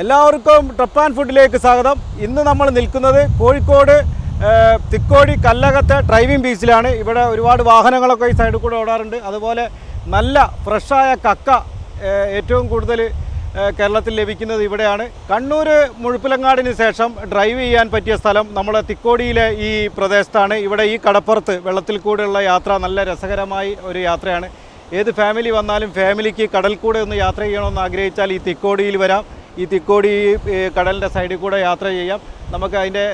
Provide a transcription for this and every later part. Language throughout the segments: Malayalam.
എല്ലാവർക്കും ട്രിപ്പ് ആൻഡ് ഫുഡിലേക്ക് സ്വാഗതം. ഇന്ന് നമ്മൾ നിൽക്കുന്നത് കോഴിക്കോട് തിക്കോടി കല്ലകത്തെ ഡ്രൈവിംഗ് ബീച്ചിലാണ് ഇവിടെ ഒരുപാട് വാഹനങ്ങളൊക്കെ ഈ സൈഡിൽ കൂടെ ഓടാറുണ്ട്. അതുപോലെ നല്ല ഫ്രഷായ കക്ക ഏറ്റവും കൂടുതൽ കേരളത്തിൽ ലഭിക്കുന്നത് ഇവിടെയാണ്. കണ്ണൂർ മുഴുപ്പിലങ്ങാടിന് ശേഷം ഡ്രൈവ് ചെയ്യാൻ പറ്റിയ സ്ഥലം നമ്മുടെ തിക്കോടിയിലെ ഈ പ്രദേശത്താണ്. ഇവിടെ ഈ കടപ്പുറത്ത് വെള്ളത്തിൽ കൂടെയുള്ള യാത്ര നല്ല രസകരമായി ഒരു യാത്രയാണ്. ഏത് ഫാമിലി വന്നാലും ഫാമിലിക്ക് കടൽ കൂടെ ഒന്ന് യാത്ര ചെയ്യണമെന്ന് ആഗ്രഹിച്ചാൽ ഈ തിക്കോടിയിൽ വരാം. ഈ തിക്കോടി കടലിന്റെ സൈഡിൽ കൂടെ യാത്ര ചെയ്യാം. നമുക്ക് അതിന്റെ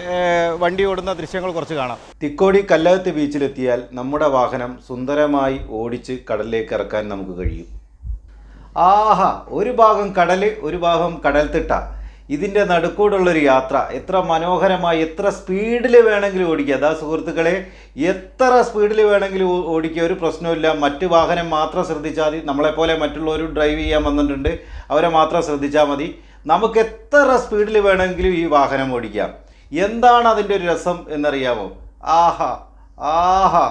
വണ്ടി ഓടുന്ന ദൃശ്യങ്ങൾ കുറച്ച് കാണാം. തിക്കോടി കല്ലകത്ത് ബീച്ചിലെത്തിയാൽ നമ്മുടെ വാഹനം സുന്ദരമായി ഓടിച്ച് കടലിലേക്ക് ഇറക്കാൻ നമുക്ക് കഴിയും. ആഹാ ഒരു ഭാഗം കടൽ ഒരു ഭാഗം കടൽ തിട്ട. ഇതിന്റെ നടുക്കൂടുള്ളൊരു യാത്ര. എത്ര മനോഹരമായി എത്ര സ്പീഡിൽ വേണമെങ്കിലും ഓടിക്കുക അതാ സുഹൃത്തുക്കളെ എത്ര സ്പീഡിൽ വേണമെങ്കിലും ഓടിക്കുക ഒരു പ്രശ്നമില്ല മറ്റ് വാഹനം മാത്രം ശ്രദ്ധിച്ചാൽ മതി. നമ്മളെപ്പോലെ മറ്റുള്ളവരും ഡ്രൈവ് ചെയ്യാൻ വന്നിട്ടുണ്ട്. അവരെ മാത്രം ശ്രദ്ധിച്ചാൽ മതി. നമുക്ക് എത്ര സ്പീഡിൽ വേണമെങ്കിലും ഈ വാഹനം ഓടിക്കാം. എന്താണ് അതിന്റെ ഒരു രസം എന്നറിയാമോ ആഹാ ആഹാ.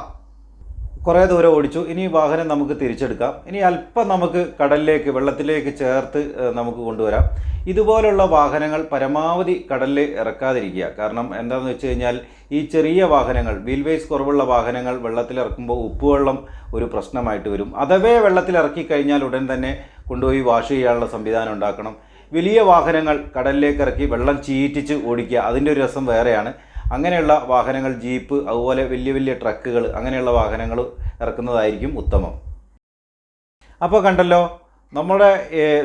കുറേ ദൂരം ഓടിച്ചു. ഇനി ഈ വാഹനം നമുക്ക് തിരിച്ചെടുക്കാം. ഇനി അല്പം നമുക്ക് കടലിലേക്ക് വെള്ളത്തിലേക്ക് ചേർത്ത് നമുക്ക് കൊണ്ടുവരാം. ഇതുപോലുള്ള വാഹനങ്ങൾ പരമാവധി കടലിൽ ഇറക്കാതിരിക്കുക. കാരണം എന്താണെന്ന് വെച്ച് കഴിഞ്ഞാൽ ഈ ചെറിയ വാഹനങ്ങൾ വീൽ വേസ് കുറവുള്ള വാഹനങ്ങൾ വെള്ളത്തിൽ ഇറക്കുമ്പോൾ ഉപ്പുവെള്ളം ഒരു പ്രശ്നമായിട്ട് വരും. അഥവേ വെള്ളത്തിൽ ഇറക്കി കഴിഞ്ഞാൽ ഉടൻ തന്നെ കൊണ്ടുപോയി വാഷ് ചെയ്യാനുള്ള സംവിധാനം ഉണ്ടാക്കണം. വലിയ വാഹനങ്ങൾ കടലിലേക്ക് ഇറക്കി വെള്ളം ചീറ്റിച്ച് ഓടിക്കുക. അതിന്റെ ഒരു രസം വേറെയാണ്. അങ്ങനെയുള്ള വാഹനങ്ങൾ ജീപ്പ് അതുപോലെ വലിയ വലിയ ട്രക്കുകൾ അങ്ങനെയുള്ള വാഹനങ്ങൾ ഇറക്കുന്നതായിരിക്കും ഉത്തമം. അപ്പോൾ കണ്ടല്ലോ നമ്മുടെ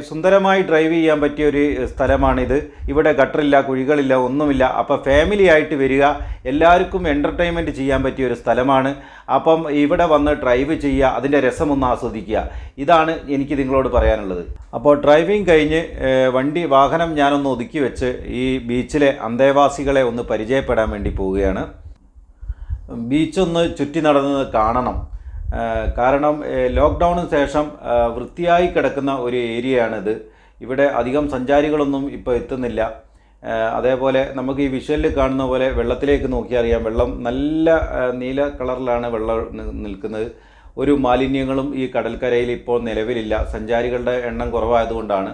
സുന്ദരമായി ഡ്രൈവ് ചെയ്യാൻ പറ്റിയ ഒരു സ്ഥലമാണിത്. ഇവിടെ ഗട്ടറില്ല കുഴികളില്ല ഒന്നുമില്ല. അപ്പോൾ ഫാമിലി ആയിട്ട് വരിക എല്ലാവർക്കും എന്റർടൈൻമെന്റ് ചെയ്യാൻ പറ്റിയ ഒരു സ്ഥലമാണ്. അപ്പം ഇവിടെ വന്ന് ഡ്രൈവ് ചെയ്യുക അതിന്റെ രസമൊന്ന് ആസ്വദിക്കുക. ഇതാണ് എനിക്ക് നിങ്ങളോട് പറയാനുള്ളത്. അപ്പോൾ ഡ്രൈവിംഗ് കഴിഞ്ഞ് വണ്ടി വാഹനം ഞാനൊന്ന് ഒതുക്കി വെച്ച് ഈ ബീച്ചിലെ അന്തേവാസികളെ ഒന്ന് പരിചയപ്പെടാൻ വേണ്ടി പോവുകയാണ്. ബീച്ചൊന്ന് ചുറ്റി നടന്നത് കാണണം. കാരണം ലോക്ക്ഡൗണിന് ശേഷം വൃത്തിയായി കിടക്കുന്ന ഒരു ഏരിയയാണിത്. ഇവിടെ അധികം സഞ്ചാരികളൊന്നും ഇപ്പോൾ എത്തുന്നില്ല. അതേപോലെ നമുക്ക് ഈ വിഷ്വലിൽ കാണുന്ന പോലെ വെള്ളത്തിലേക്ക് നോക്കിയാൽ അറിയാം. വെള്ളം നല്ല നീല കളറിലാണ് വെള്ളം നിൽക്കുന്നത്. ഒരു മാലിന്യങ്ങളും ഈ കടൽക്കരയിൽ ഇപ്പോൾ നിലവിലില്ല. സഞ്ചാരികളുടെ എണ്ണം കുറവായതുകൊണ്ടാണ്.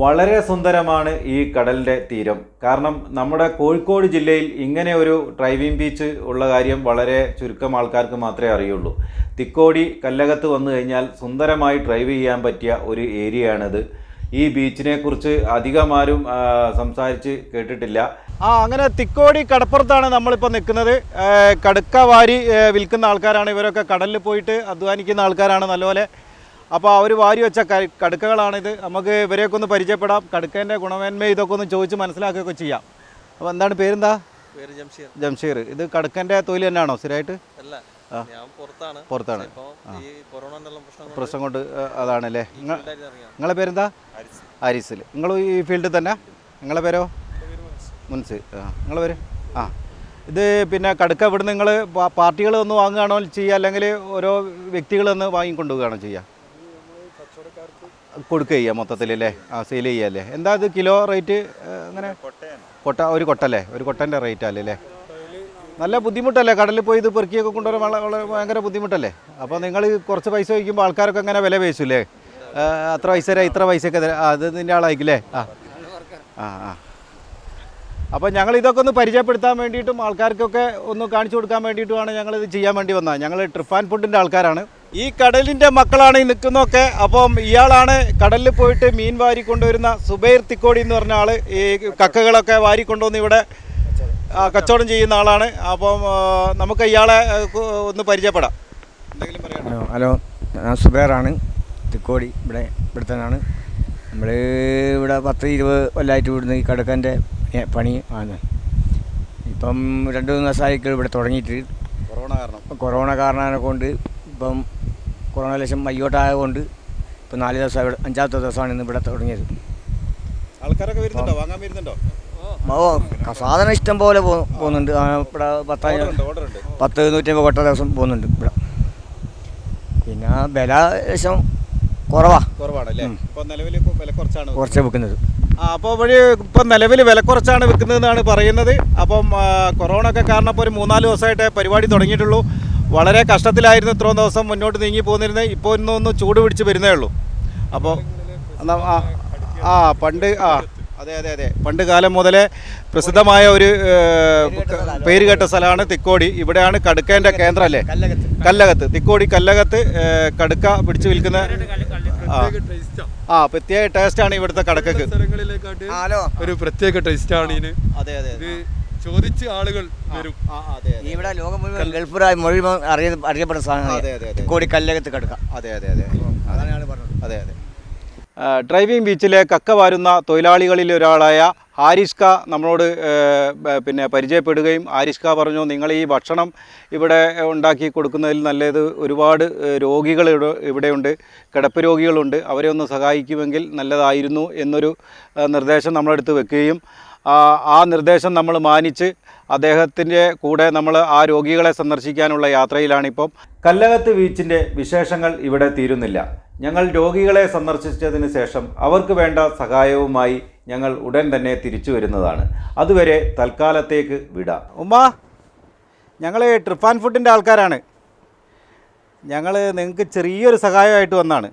വളരെ സുന്ദരമാണ് ഈ കടലിന്റെ തീരം. കാരണം നമ്മുടെ കോഴിക്കോട് ജില്ലയിൽ ഇങ്ങനെ ഒരു ഡ്രൈവിംഗ് ബീച്ച് ഉള്ള കാര്യം വളരെ ചുരുക്കം ആൾക്കാർക്ക് മാത്രമേ അറിയുള്ളൂ. തിക്കോടി കല്ലകത്ത് വന്നു കഴിഞ്ഞാൽ സുന്ദരമായി ഡ്രൈവ് ചെയ്യാൻ പറ്റിയ ഒരു ഏരിയയാണിത്. ഈ ബീച്ചിനെ കുറിച്ച് അധികം ആരും സംസാരിച്ച് കേട്ടിട്ടില്ല. ആ അങ്ങനെ തിക്കോടി കടപ്പുറത്താണ് നമ്മളിപ്പോൾ നിൽക്കുന്നത്. കടുക്ക വാരി വിൽക്കുന്ന ആൾക്കാരാണ്. ഇവരൊക്കെ കടലിൽ പോയിട്ട് അധ്വാനിക്കുന്ന ആൾക്കാരാണ്. നല്ലപോലെ അപ്പോൾ അവർ വാരി വെച്ച കടുക്കകളാണിത്. നമുക്ക് ഇവരെയൊക്കെ ഒന്ന് പരിചയപ്പെടാം. കടുക്കേന്റെ ഗുണമേന്മ ഇതൊക്കെ ഒന്ന് ചോദിച്ച് മനസ്സിലാക്കുകയൊക്കെ ചെയ്യാം. അപ്പോൾ എന്താണ് പേരെന്താ? പേര് ജംഷീർ. ജംഷീർ. ഇത് കടുക്കന്റെ തൊഴിൽ തന്നെയാണോ? സ്ഥിരമായിട്ട്? അല്ല ഞാൻ പുറത്താണ്. പുറത്താണ്. പ്രശ്നം കൊണ്ട് അതാണല്ലേ. നിങ്ങളെ പേരെന്താ? ഹരിസിൽ നിങ്ങൾ ഈ ഫീൽഡിൽ തന്നെ? നിങ്ങളെ പേരോ? മുൻസ്. ആ. നിങ്ങളെ പേര്? ആ. ഇത് പിന്നെ കടുക്ക ഇവിടെ നിങ്ങൾ പാർട്ടികൾ ഒന്ന് വാങ്ങുകയാണോ ചെയ്യുക അല്ലെങ്കിൽ ഓരോ വ്യക്തികളൊന്ന് വാങ്ങിക്കൊണ്ടുപോവുകയാണോ ചെയ്യുക കൊടുക്കുക ചെയ്യുക മൊത്തത്തിൽ അല്ലേ ആ സെയിൽ ചെയ്യുക അല്ലേ എന്താ ഇത് കിലോ റേറ്റ് അങ്ങനെ? കൊട്ട ഒരു കൊട്ടല്ലേ? ഒരു കൊട്ടന്റെ റേറ്റ് അല്ലേ അല്ലേ? നല്ല ബുദ്ധിമുട്ടല്ലേ? കടലിൽ പോയി ഇത് പെറുക്കിയൊക്കെ കൊണ്ടുവരാൻ വളരെ ഭയങ്കര ബുദ്ധിമുട്ടല്ലേ? അപ്പോൾ നിങ്ങൾ കുറച്ച് പൈസ വയ്ക്കുമ്പോൾ ആൾക്കാരൊക്കെ അങ്ങനെ വില പേശൂലേ അത്ര പൈസ തരാം ഇത്ര പൈസയൊക്കെ തരാം. അത് നിന്റെ ആളായിക്കില്ലേ ആ. ആ ആ. അപ്പോൾ ഞങ്ങൾ ഇതൊക്കെ ഒന്ന് പരിചയപ്പെടുത്താൻ വേണ്ടിയിട്ടും ആൾക്കാർക്കൊക്കെ ഒന്ന് കാണിച്ചു കൊടുക്കാൻ വേണ്ടിയിട്ടുമാണ് ഞങ്ങൾ ഇത് ചെയ്യാൻ വേണ്ടി വന്നത്. ഞങ്ങൾ ട്രിപ്പ് ആൻഡ് ഫുഡിന്റെ ആൾക്കാരാണ്. ഈ കടലിന്റെ മക്കളാണ് ഈ നിൽക്കുന്നതൊക്കെ അപ്പം ഇയാളാണ് കടലിൽ പോയിട്ട് മീൻ വാരി കൊണ്ടുവരുന്ന സുബൈർ തിക്കോടി എന്ന് പറഞ്ഞ ആൾ ഈ കക്കകളൊക്കെ വാരി കൊണ്ടുവന്ന് ഇവിടെ കച്ചവടം ചെയ്യുന്ന ആളാണ്. അപ്പം നമുക്ക് ഇയാളെ ഒന്ന് പരിചയപ്പെടാം. എന്തെങ്കിലും പറയാം ഹലോ ഹലോ. ഞാൻ സുബേറാണ്. തിക്കോടി ഇവിടെ ഇവിടുത്തനാണ് നമ്മൾ ഇവിടെ പത്ത് ഇരുപത് കൊല്ലമായിട്ട് ഇവിടുന്ന് ഈ കടക്കന്റെ പണി ആണ്. ഇപ്പം രണ്ട് മൂന്ന് ദിവസമായിട്ട് ഇവിടെ തുടങ്ങിയിട്ട്. കൊറോണ കാരണം. കൊറോണ കാരണം കൊണ്ട് ഇപ്പം കൊറോണ ലക്ഷം മയ്യോട്ടായ കൊണ്ട് ഇപ്പം നാല് ദിവസം ഇവിടെ അഞ്ചാമത്തെ ദിവസമാണ് ഇന്ന് ഇവിടെ തുടങ്ങിയത്. ആൾക്കാരൊക്കെ വരുന്നുണ്ടോ? വാങ്ങാൻ വരുന്നുണ്ടോ? ഓ സാധനം ഇഷ്ടം പോലെ പോകുന്നുണ്ട്. ഇവിടെ പത്തായിരം പത്ത് നൂറ്റമ്പത് കൊട്ട ദിവസം പോകുന്നുണ്ട് ഇവിടെ. പിന്നെ വില ലേശം കുറവാ. കുറവാണല്ലേ? കുറച്ച് അപ്പോൾ വഴി ഇപ്പം നിലവിൽ വില കുറച്ചാണ് വിൽക്കുന്നതെന്നാണ് പറയുന്നത്. അപ്പം കൊറോണ ഒക്കെ കാരണം ഇപ്പോൾ ഒരു മൂന്നാൽ ദിവസമായിട്ട് പരിപാടി തുടങ്ങിയിട്ടുള്ളൂ. വളരെ കഷ്ടത്തിലായിരുന്നു ഇത്രയും ദിവസം മുന്നോട്ട് നീങ്ങി പോന്നിരുന്നത്. ഇപ്പോൾ ഇന്നൊന്ന് ചൂട് പിടിച്ച് വരുന്നേ ഉള്ളൂ. അപ്പോൾ ആ ആ പണ്ട് ആ അതെ അതെ അതെ. പണ്ട് കാലം മുതലേ പ്രസിദ്ധമായ ഒരു പേര് കേട്ട സ്ഥലമാണ് തിക്കോടി. ഇവിടെയാണ് കടുക്കേന്റെ കേന്ദ്രം അല്ലേ? കല്ലകത്ത്. തിക്കോടി കല്ലകത്ത് കടുക്ക പിടിച്ചു വിൽക്കുന്ന ആ ആ പ്രത്യേക ടേസ്റ്റാണ് ഇവിടുത്തെ കടക്കക്ക്. ഒരു പ്രത്യേക ടേസ്റ്റാണ് ഇതിന്. അതെ അതെ. ഇത് ചോദിച്ച് ആളുകൾ വരും. അതെ ഇവിടെ ലോകം മുഴുവൻ ഗൾഫിലായി മുഴുവൻ അറിയ അറിയപ്പെടുന്ന സാധനം അതെ, സാധനമാണ് അതെ. കോടി കല്ലകത്ത് കിടക്കാം. അതെ അതെ അതെ. അതാണ് ആൾ പറഞ്ഞത്. അതെ അതെ. ഡ്രൈവിംഗ് ബീച്ചിലെ കക്ക വാരുന്ന തൊഴിലാളികളിൽ ഒരാളായ ആരിഷ്ക നമ്മളോട് പിന്നെ പരിചയപ്പെടുകയും ആരിഷ്ക പറഞ്ഞു നിങ്ങൾ ഈ ഭക്ഷണം ഇവിടെ ഉണ്ടാക്കി കൊടുക്കുന്നതിൽ നല്ലത് ഒരുപാട് രോഗികൾ ഇവിടെ ഇവിടെയുണ്ട്. കിടപ്പ് രോഗികളുണ്ട്. അവരെ ഒന്ന് സഹായിക്കുമെങ്കിൽ നല്ലതായിരുന്നു എന്നൊരു നിർദ്ദേശം നമ്മളെടുത്ത് വെക്കുകയും ആ നിർദ്ദേശം നമ്മൾ മാനിച്ച് അദ്ദേഹത്തിന്റെ കൂടെ നമ്മൾ ആ രോഗികളെ സന്ദർശിക്കാനുള്ള യാത്രയിലാണിപ്പം. കല്ലകത്ത് ബീച്ചിന്റെ വിശേഷങ്ങൾ ഇവിടെ തീരുന്നില്ല. ഞങ്ങൾ രോഗികളെ സന്ദർശിച്ചതിന് ശേഷം അവർക്ക് വേണ്ട സഹായവുമായി ഞങ്ങൾ ഉടൻ തന്നെ തിരിച്ചു വരുന്നതാണ്. അതുവരെ തൽക്കാലത്തേക്ക് വിടാം. ഉമ്മ ഞങ്ങൾ ട്രിപ്പ് ആൻഡ് ഫുഡിന്റെ ആൾക്കാരാണ്. ഞങ്ങൾ നിങ്ങൾക്ക് ചെറിയൊരു സഹായമായിട്ട് വന്നാണ്.